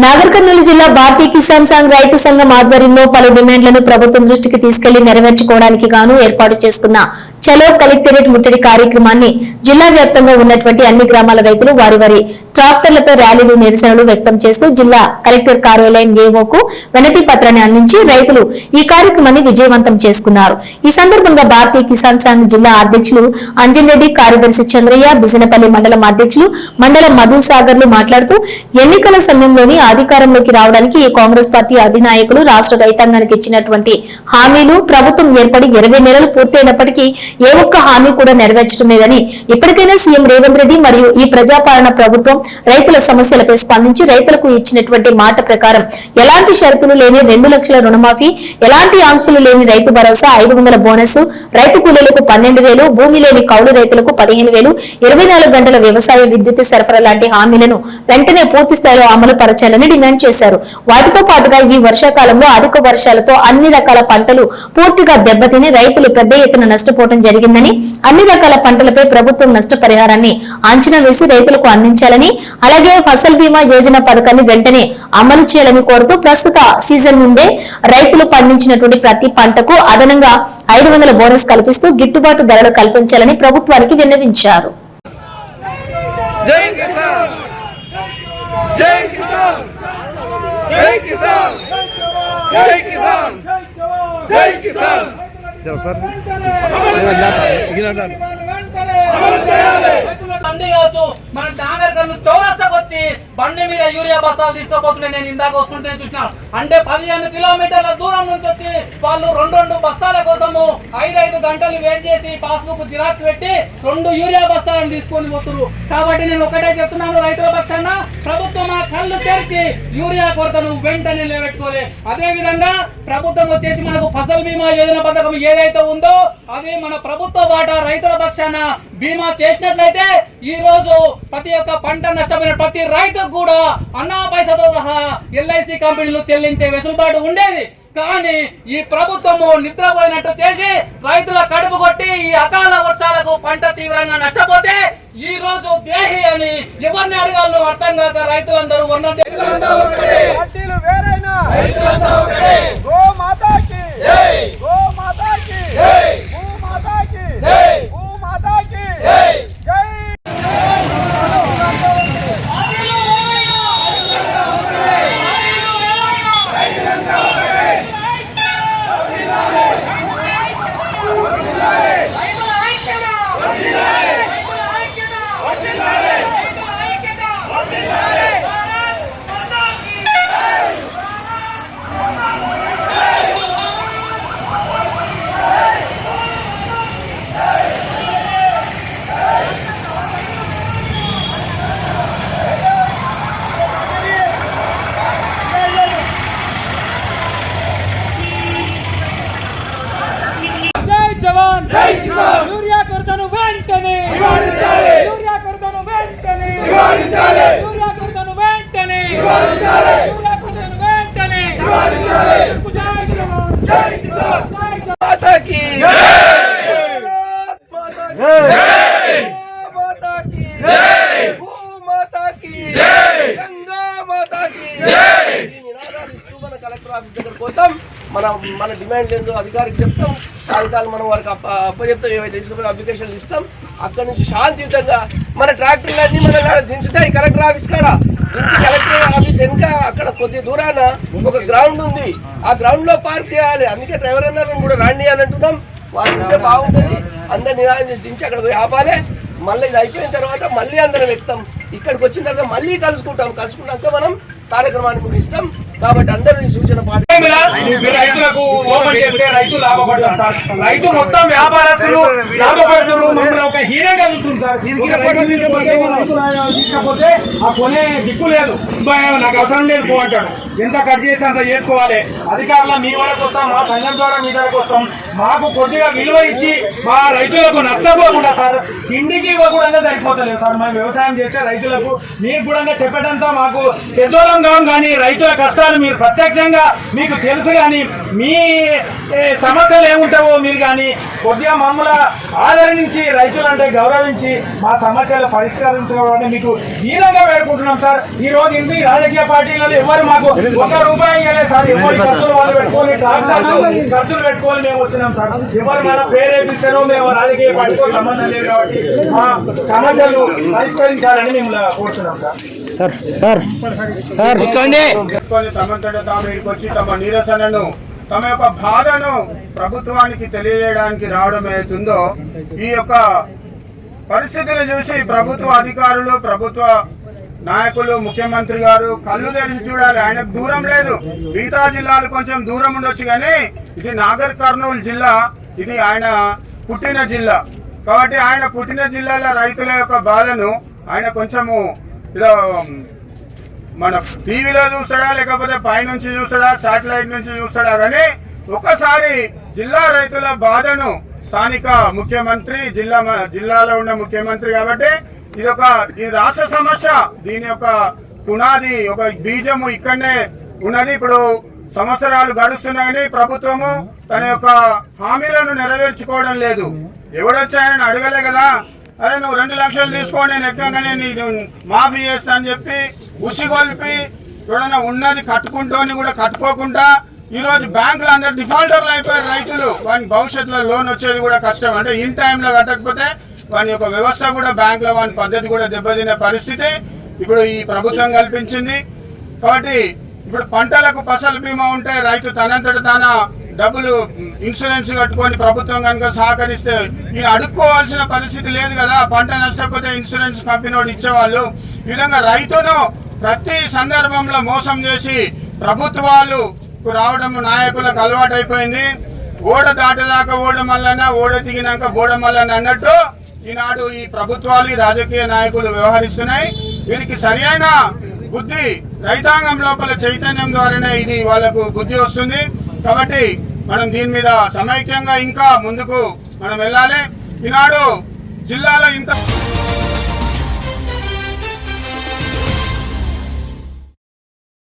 నాగర్ కర్నూలు జిల్లా భారతీయ కిసాన్ సంఘ్ రైతు సంఘం ఆధ్వర్యంలో పలు డిమాండ్లను ప్రభుత్వం దృష్టికి తీసుకెళ్ళి నెరవేర్చుకోవడానికి గాను ఏర్పాటు చేసుకున్న చలో కలెక్టరేట్ ముట్టడి కార్యక్రమాన్ని జిల్లా వ్యాప్తంగా ఉన్నటువంటి అన్ని గ్రామాల రైతులు వారి వారి ట్రాక్టర్లతో ర్యాలీలు నిరసనలు వ్యక్తం చేస్తూ జిల్లా కలెక్టర్ కార్యాలయం ఏవోకు వినతి పత్రాన్ని అందించి రైతులు ఈ కార్యక్రమాన్ని విజయవంతం చేసుకున్నారు. ఈ సందర్భంగా భారతీయ కిసాన్ సంఘ్ జిల్లా అధ్యక్షులు అంజన్రెడ్డి కార్యదర్శి చంద్రయ్య బిజినపల్లి మండలం అధ్యక్షులు మండల మధు సాగర్లు మాట్లాడుతూ ఎన్నికల సమయంలోని అధికారంలోకి రావడానికి ఈ కాంగ్రెస్ పార్టీ అధినాయకులు రాష్ట్ర రైతాంగానికి ఇచ్చినటువంటి హామీలు ప్రభుత్వం ఏర్పడి ఇరవై నెలలు పూర్తయినప్పటికీ ఏ ఒక్క హామీ కూడా నెరవేర్చడం లేదని ఇప్పటికైనా సీఎం రేవంత్ రెడ్డి మరియు ఈ ప్రజాపాలన ప్రభుత్వం రైతుల సమస్యలపై స్పందించి రైతులకు ఇచ్చినటువంటి మాట ప్రకారం ఎలాంటి షరతులు లేని రెండు లక్షల రుణమాఫీ ఎలాంటి ఆంక్షలు లేని రైతు భరోసా ఐదు వందల బోనస్ రైతు కూలీలకు పన్నెండు వేలు భూమి లేని కౌలు రైతులకు పదిహేను వేలు ఇరవై నాలుగు గంటల వ్యవసాయ విద్యుత్ సరఫరా లాంటి హామీలను వెంటనే పూర్తి స్థాయిలో అమలు పరచాలని డిమాండ్ చేశారు. వాటితో పాటుగా ఈ వర్షాకాలంలో అధిక వర్షాలతో అన్ని రకాల పంటలు పూర్తిగా దెబ్బతిని రైతులు పెద్ద ఎత్తున నష్టపోవడం జరిగిందని అన్ని రకాల పంటలపై ప్రభుత్వం నష్టపరిహారాన్ని అంచనా వేసి రైతులకు అందించాలని అలాగే ఫసల్ బీమా యోజన పథకాన్ని వెంటనే అమలు చేయాలని కోరుతూ ప్రస్తుత సీజన్ నుండే రైతులు పండించినటువంటి ప్రతి పంటకు అదనంగా ఐదు వందల బోనస్ కల్పిస్తూ గిట్టుబాటు ధరలు కల్పించాలని ప్రభుత్వానికి విన్నవించారు. జై కిసాన్! జై కిసాన్! జై కిసాన్! జై చౌరస్తాకు వచ్చి బండి మీద యూరియా బస్తాలు తీసుకుపోతుంటే నేను ఇందాక వస్తుంటే చూసిన. అంటే పదిహేను కిలోమీటర్ల దూరం నుంచి వచ్చి వాళ్ళు రెండు రెండు బస్తాల కోసము ఐదు ఐదు గంటలు వెయిట్ చేసి పాస్బుక్ జిరాక్స్ పెట్టి రెండు యూరియా బస్తాలను తీసుకొని పోతున్నారు కాబట్టి నేను ఒకటే చెప్తున్నాను రైతుల పక్షాన ప్రభుత్వం ఆ కళ్ళు తెరిచి యూరియా కొరతను వెంటనే నిలబెట్టుకోలే. అదే విధంగా ప్రభుత్వం వచ్చేసి మనకు ఫసల్ బీమా యోజన పథకం ఏదైతే ఉందో అది మన ప్రభుత్వ వాటా రైతుల పక్షాన బీమా చేసినట్లయితే ఈ రోజు ప్రతి ఒక్క పంట నష్టపోయిన ప్రతి రైతుకు కూడా అన్నా పైసతో సహా ఎల్ఐసి కంపెనీలు చెల్లించే వెసులుబాటు ఉండేది. కానీ ఈ ప్రభుత్వము నిద్రపోయినట్టు చేసి రైతుల కడుపు కొట్టి ఈ అకాల వర్షాలకు పంట తీవ్రంగా నష్టపోతే ఈ రోజు దేహి అని ఎవరిని అడగాలో అర్థం కాక రైతులందరూ ఉన్న పార్టీలు వేరైనా గో మాతాకి గో మాతాకి భూ మాతాకి భూ మాతాకి జై జై జవాన్ యూరియా కొరతను వెంటనే యూరియా కొరతను వెంటనే యూరియా కొరతను వెంటనే యూరియా కొరతను వెంటనే జై జవాన్ జై కిసాన్ జై జవాన్ మన మన డిమాండ్ ఏందో అధికారికి చెప్తాం. కాగితాలు మనం వారికి అప్పచెప్తాం. ఏవైతే తీసుకున్న అప్లికేషన్లు ఇస్తాం. అక్కడి నుంచి శాంతియుతంగా మన ట్రాక్టర్లన్నీ మన దించుతాయి. కలెక్టర్ ఆఫీస్ కాడ. దించి కలెక్టర్ ఆఫీస్ వెనుక అక్కడ కొద్ది దూరాన ఒక గ్రౌండ్ ఉంది. ఆ గ్రౌండ్లో పార్క్ చేయాలి. అందుకే డ్రైవర్ అన్నారు కూడా రాండి అని అంటున్నాం వాళ్ళు ఉంటే బాగుంటుంది. అందరు నిదానం చేసి దించి అక్కడ పోయి ఆపాలి. మళ్ళీ ఇది అయిపోయిన తర్వాత మళ్ళీ అందరం ఎక్కుతాం. ఇక్కడికి వచ్చిన తర్వాత మళ్ళీ కలుసుకుంటాం. కలుసుకున్నాక మనం కార్యక్రమాన్ని ముగిస్తాం. కాబట్టి అందరూ ఈ సూచన పాటి మీరు రైతులకు ఓపెన్ చేస్తే రైతు లాభపడతారు సార్. రైతు మొత్తం వ్యాపారస్తులు లాభపడుతున్నారు. మమ్మల్ని ఒక హీరోగా చూస్తుంది సార్. తీసుకుపోతే ఆ కొనే దిక్కు లేదు. నాకు అవసరం లేదు పో అంటాడు. ఎంత కట్ చేసి అంత చేసుకోవాలి. అధికారుల మీ వరకు వస్తాం మా సంఘం ద్వారా మీ దగ్గరకు వస్తాం. మాకు కొద్దిగా విలువ ఇచ్చి మా రైతులకు నష్టపోకుండా సార్ తిండికి కూడా సరిపోతలేదు సార్. మేము వ్యవసాయం చేసే రైతులకు మీరు కూడా చెప్పేటంతా మాకు పెద్దోళం కానీ రైతుల కష్టాలు మీరు ప్రత్యక్షంగా మీకు తెలుసు కానీ మీ సమస్యలు ఏముంటావో మీరు కానీ కొద్దిగా మమ్మల్ని ఆదరించి రైతులంటే గౌరవించి మా సమస్యలు పరిష్కరించుకోవాలని మీకు దీనంగా వేడుకుంటున్నాం సార్. ఈ రోజు ఇంటి రాజకీయ పార్టీలలో ఎవరు మాకు ఒక రూపాయి ఇవ్వలేదు సార్. ఎవరి ఖర్చులు వాళ్ళు ట్రాక్టర్లు ఖర్చులు పెట్టుకొని మేము వచ్చినాం సార్. ఎవరు మన ప్రేరేపిస్తారో మేము రాజకీయ పార్టీతో సంబంధం లేదు కాబట్టి మా సమస్యలు పరిష్కరించాలని మేము కోరుతున్నాం సార్. తీసుకొని తమంతట తాము ఇక్కడికి వచ్చి తమ నిరసనను తమ యొక్క బాధను ప్రభుత్వానికి తెలియజేయడానికి రావడం ఏతుందో ఈ యొక్క పరిస్థితిని చూసి ప్రభుత్వ అధికారులు ప్రభుత్వ నాయకులు ముఖ్యమంత్రి గారు కళ్ళు తెరిచి చూడాలి. ఆయనకు దూరం లేదు. మిగతా జిల్లాలు కొంచెం దూరం ఉండొచ్చు కానీ ఇది నాగర్ కర్నూలు జిల్లా ఇది ఆయన పుట్టిన జిల్లా. కాబట్టి ఆయన పుట్టిన జిల్లాల రైతుల యొక్క బాధను ఆయన కొంచెము ఇలా మన టీవీలో చూస్తాడా లేకపోతే పైనుంచి చూస్తాడా శాటిలైట్ నుంచి చూస్తాడా? కానీ ఒకసారి జిల్లా రైతుల బాధను స్థానిక ముఖ్యమంత్రి జిల్లా మ- జిల్లాలో ఉన్న ముఖ్యమంత్రి కాబట్టి ఇది ఒక ఈ రాష్ట్ర సమస్య. దీని యొక్క పునాది ఒక బీజము ఇక్కడనే ఉన్నది. ఇప్పుడు సంవత్సరాలు గడుస్తున్నాయని ప్రభుత్వము తన యొక్క హామీలను నెరవేర్చుకోవడం లేదు. ఎవడొచ్చాయని అడగలే కదా. అరే నువ్వు రెండు లక్షలు తీసుకో నేను ఎక్కగానే నీకు మాఫీ చేస్తా అని చెప్పి ఉసిగొల్పి చూడన్న ఉన్నది కట్టుకుంటోని కూడా కట్టుకోకుండా ఈరోజు బ్యాంకులు అందరు డిఫాల్టర్లు అయిపోయారు రైతులు. వాని భవిష్యత్తులో లోన్ వచ్చేది కూడా కష్టం. అంటే ఇన్ టైంలో కట్టకపోతే వాని యొక్క వ్యవస్థ కూడా బ్యాంకులో వాని పద్ధతి కూడా దెబ్బతినే పరిస్థితి ఇప్పుడు ఈ ప్రభుత్వం కల్పించింది. కాబట్టి ఇప్పుడు పంటలకు ఫసల్ బీమా ఉంటే రైతు తనంతట తాన డబ్బులు ఇన్సూరెన్స్ కట్టుకొని ప్రభుత్వం కనుక సహకరిస్తే ఈయన అడుక్కోవాల్సిన పరిస్థితి లేదు కదా. పంట నష్టపోతే ఇన్సూరెన్స్ కంపెనీ ఇచ్చేవాళ్ళు. ఈ విధంగా రైతును ప్రతి సందర్భంలో మోసం చేసి ప్రభుత్వాలు రావడం నాయకులకు అలవాటైపోయింది. ఓడ దాటదాకా ఓడ మల్లన్న ఓడ దిగినాక బోడ మల్లన్న అన్నట్టు ఈనాడు ఈ ప్రభుత్వాలు ఈ రాజకీయ నాయకులు వ్యవహరిస్తున్నాయి. వీరికి సరైన బుద్ధి రైతాంగం లోపల చైతన్యం ద్వారానే ఇది వాళ్ళకు బుద్ధి వస్తుంది. కాబట్టి మనం దీని మీద సమైక్యంగా ఇంకా ముందుకు మనం వెళ్ళాలి. ఈనాడు జిల్లాలో ఇంత